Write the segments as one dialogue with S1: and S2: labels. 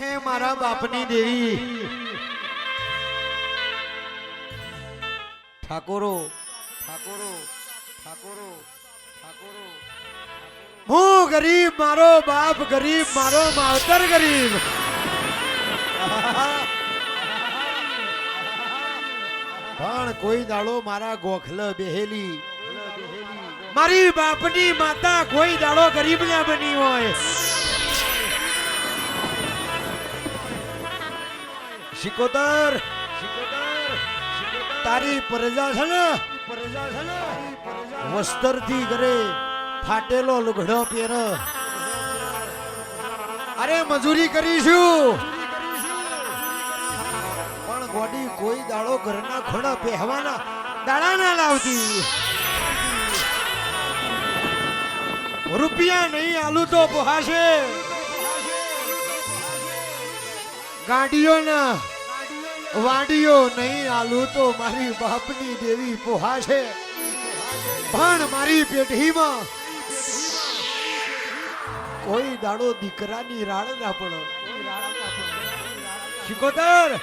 S1: હે મારા બાપની દેવી. ઠાકોરો ઠાકોરો ઠાકોરો ઠાકોરો. હું ગરીબ, મારો બાપ ગરીબ, મારો માવતર ગરીબ. પણ કોઈ દાડો મારા ગોખલ બેહેલી. મારી બાપની માતા કોઈ દાડો ગરીબ ના બની હોય. શિકોતર તારી પ્રજા છે ને વસ્ત્રથી ઘરે ફાટેલો લુગડો પહેર. અરે મજૂરી કરીશું. પણ ગોડી કોઈ દાડો ઘરના ખોડા પહેવાના દાડા ના લાવતી. રૂપિયા નહીં, આલુ તો પોહાશે. ગાડીઓ ના વાડીઓ નહીં આલુ તો મારી બાપની દેવી પોહા છે. પણ મારી પેઢીમાં કોઈ દાડો દીકરાની રાડ ના પડો. શિકોતર!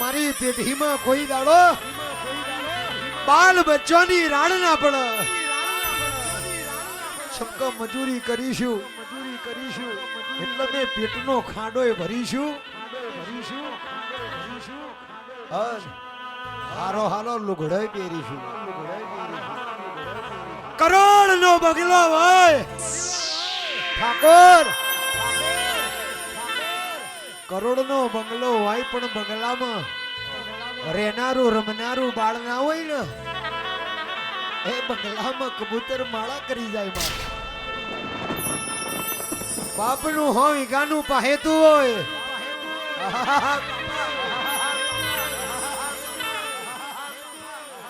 S1: મારી પેઢીમાં કોઈ દાડો બાલ બચ્ચોની રાડ ના પડો. છક્ક મજૂરી કરીશું. મજૂરી કરીશું એટલે મેં પેટનો ખાડોય ભરીશું. હારો કરોડ નો બગલો હોય. ઠાકોર. કરોડ નો બંગલો હોય પણ બંગલામાં રહેનારું, રમનારું બાળ ના હોય ને, એ બંગલામાં કબૂતર માળા કરી જાય માં બાપનું હોય, ગાનું પાહેતું હોય.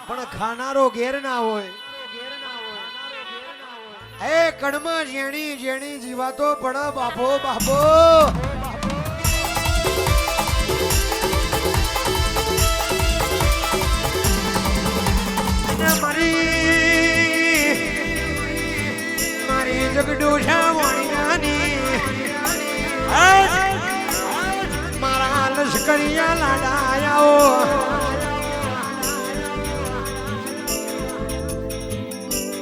S1: પણ ખાનારો ઘેર ના હોય. એ કણમાં જેણી જેણી જીવાતો પડ બાપો બાપો. મારી મારી જગડોશા લશ્કરિયા લાડાયાઓ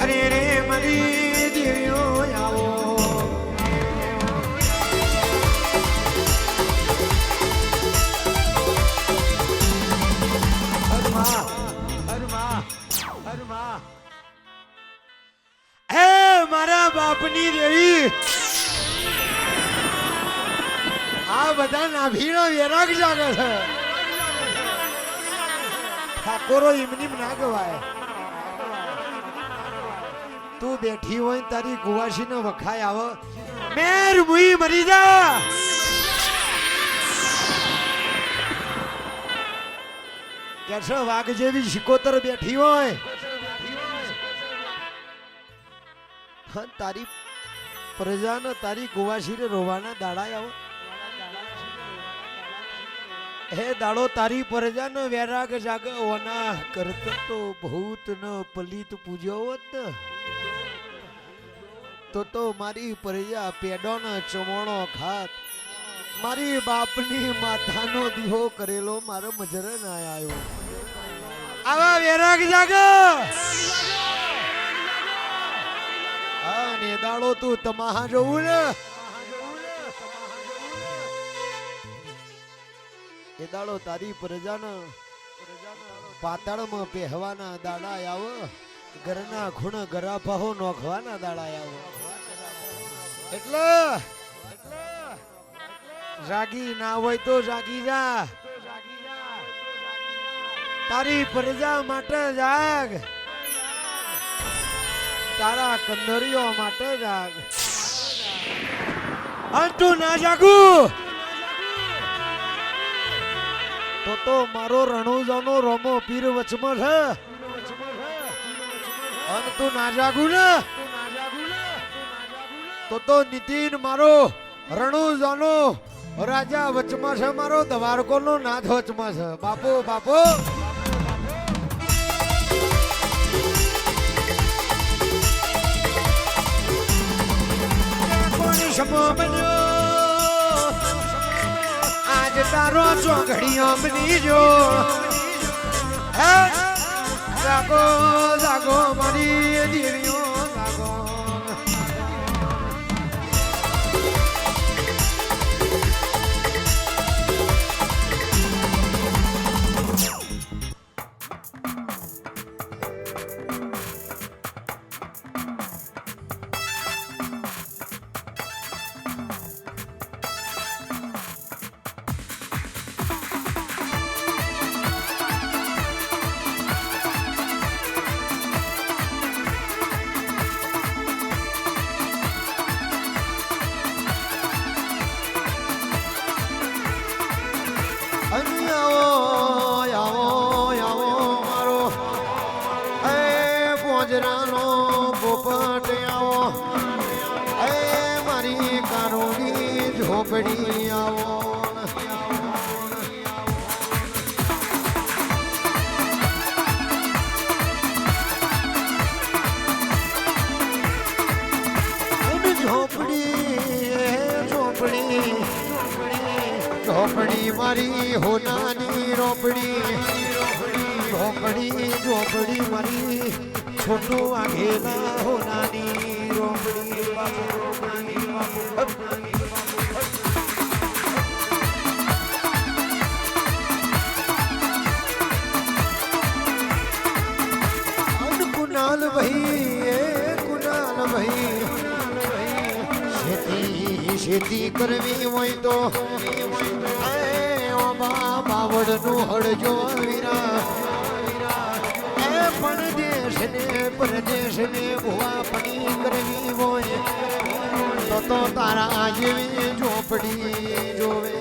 S1: અરે રે મરી દેવીઓ આવો હરમા હરમા હરમા હે મારા બાપની દેવી આ બધા નાભીનો વેરાગ જાગે છે. ઠાકોરો એમની ના ગવાય. તું બેઠી હોય તારી ગુવાસી ને વખાય આવો. મેર મુઈ મરી જા. કે વાઘ જેવી શિકોતર બેઠી હોય. તારી પ્રજાને તારી ગુવાસીને રોવાના દાડા આવો. હે દાડો, તારી પ્રજાને વેરાગ જાગ ઓના કરત તો ભૂત ન પલિત પૂજ્યો હોત. તો તો મારી પ્રજા પેડોનો ચમોણો ખાત મારી બાપની માથાનો દીવો કરેલો, મારો મજર ના આવ્યો આવા વેરાગ જાગ! હા, ને દાડો, તું તમાહા જોવું ને? એ દાડો તારી પ્રજાના પાતાળમાં પહેવાના દાડા આવો. ઘરના ખૂણ ગરાફાહો નોખવાના દાડા આવો. એટલે રાગી ના હોય તો જાગી જા. તારી પ્રજા માટે જાગ તારા કંદરીઓ માટે જાગ અંતુ ના જાગુ. તો તો મારો રણુજાનો રમો પીર વચમાં છે. અને તું ના જાગુ ને? તો તો નીતિન મારો રણુજાનો રાજા વચમાં છે, મારો દવારકોનો નાથ વચમાં છે. બાપો બાપો. બન્યો? આજ તારો ચોઘડી અમની જો. હે? જાગો જાગો મારી દેવીઓ ઝોપડી આવો ઝોપડી મારી હોનાની રોપડી ઝોપડી ઝોપડી મારી છોટું વાઘેલા હોનાની રોપડી અન કરવી હોય તો. બાવળનું હળજો વીરા. એ પણ દેશને પરદેશને ભુવા પણી કરવી હોય. તો તો તારા જેવી ઝોપડી જોવે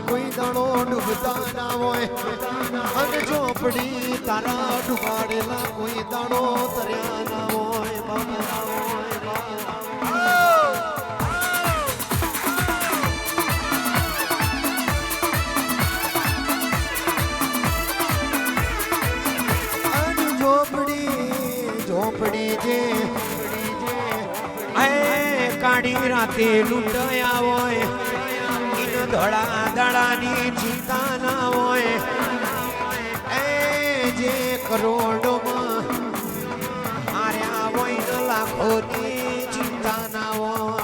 S1: કોઈ દાણો ડૂબતા ના હોય. અને ઝોપડી તારા ડુબાડેલા કોઈ દાણો તર્યા ના હોય બાબા ઝોપડી જે કાઢી રાતે લૂંટાયા હોય. ધડા દડાની ચિંતા ના હોય. એ જે કરોડોમાં હાર્યા હોય લાખોની ચિંતા ના હોય.